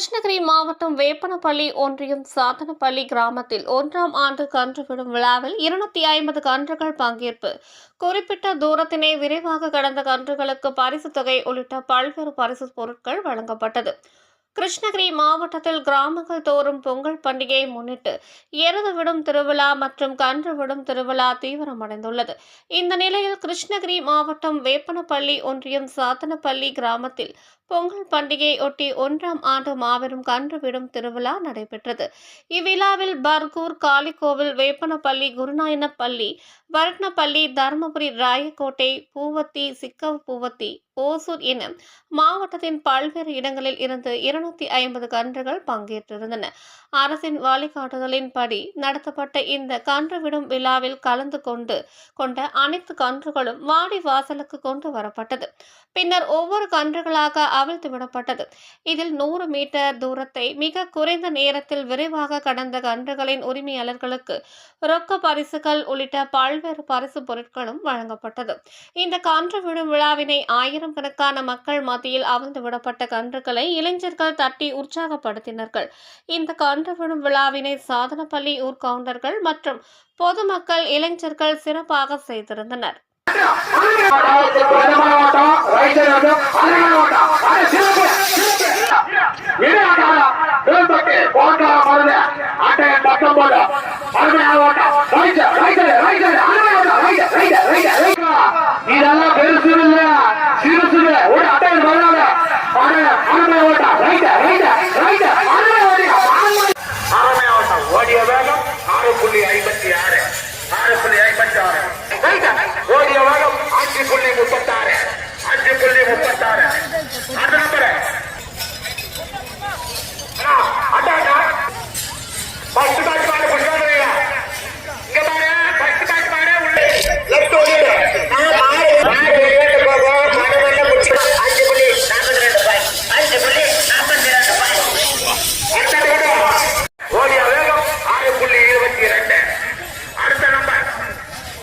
கிருஷ்ணகிரி மாவட்டம் வேப்பனப்பள்ளி ஒன்றியம் சாத்தனப்பள்ளி கிராமத்தில் ஒன்றாம் ஆண்டு கன்று விடும் விழாவில் இருநூத்தி ஐம்பது கன்றுகள் பங்கேற்பு. குறிப்பிட்ட தூரத்தினை விரைவாக கடந்த கன்றுகளுக்கு பரிசுத் தொகை உள்ளிட்ட பல்வேறு பரிசு பொருட்கள் வழங்கப்பட்டது. கிருஷ்ணகிரி மாவட்டத்தில் கிராமங்கள் தோறும் பொங்கல் பண்டிகையை முன்னிட்டு எருது விடும் திருவிழா மற்றும் கன்று விடும் திருவிழா தீவிரமடைந்துள்ளது. இந்த நிலையில் கிருஷ்ணகிரி மாவட்டம் வேப்பனப்பள்ளி ஒன்றியம் சாத்தனப்பள்ளி கிராமத்தில் பொங்கல் பண்டிகையை ஒட்டி ஒன்றாம் ஆண்டு மாபெரும் கன்று விடும் திருவிழா நடைபெற்றது. இவ்விழாவில் பர்கூர் காளிக்கோவில் வேப்பனப்பள்ளி குருநாயனப்பள்ளி வரட்னப்பள்ளி தருமபுரி ராயக்கோட்டை பூவத்தி சிக்கவ பூவத்தி ஓசூர் என மாவட்டத்தின் பல்வேறு இடங்களில் இருந்து இருநூத்தி ஐம்பது கன்றுகள் பங்கேற்றிருந்தன. அரசின் வழிகாட்டுதலின்படி நடத்தப்பட்ட இந்த கன்று விடும் விழாவில் கலந்து கொண்டு கொண்ட அனைத்து கன்றுகளும் வாடி வாசலுக்கு கொண்டு வரப்பட்டது. பின்னர் ஒவ்வொரு கன்றுகளாக அவிழ்த்து விடப்பட்டது. இதில் நூறு மீட்டர் தூரத்தை மிக குறைந்த நேரத்தில் விரைவாக கடந்த கன்றுகளின் உரிமையாளர்களுக்கு ரொக்க பரிசுகள் உள்ளிட்ட பல்வேறு பரிசு பொருட்களும் வழங்கப்பட்டது. இந்த கன்று விடும் விழாவினை ஆயிரம் கணக்கான மக்கள் மத்தியில் அவிழ்ந்து விடப்பட்ட கன்றுகளை இளைஞர்கள் தட்டி உற்சாகப்படுத்தினார்கள். இந்த கன்று விடும் விழாவினை சாதனப்பள்ளி ஊர்கவுண்டர்கள் மற்றும் பொதுமக்கள் இளைஞர்கள் சிறப்பாக செய்திருந்தனர்.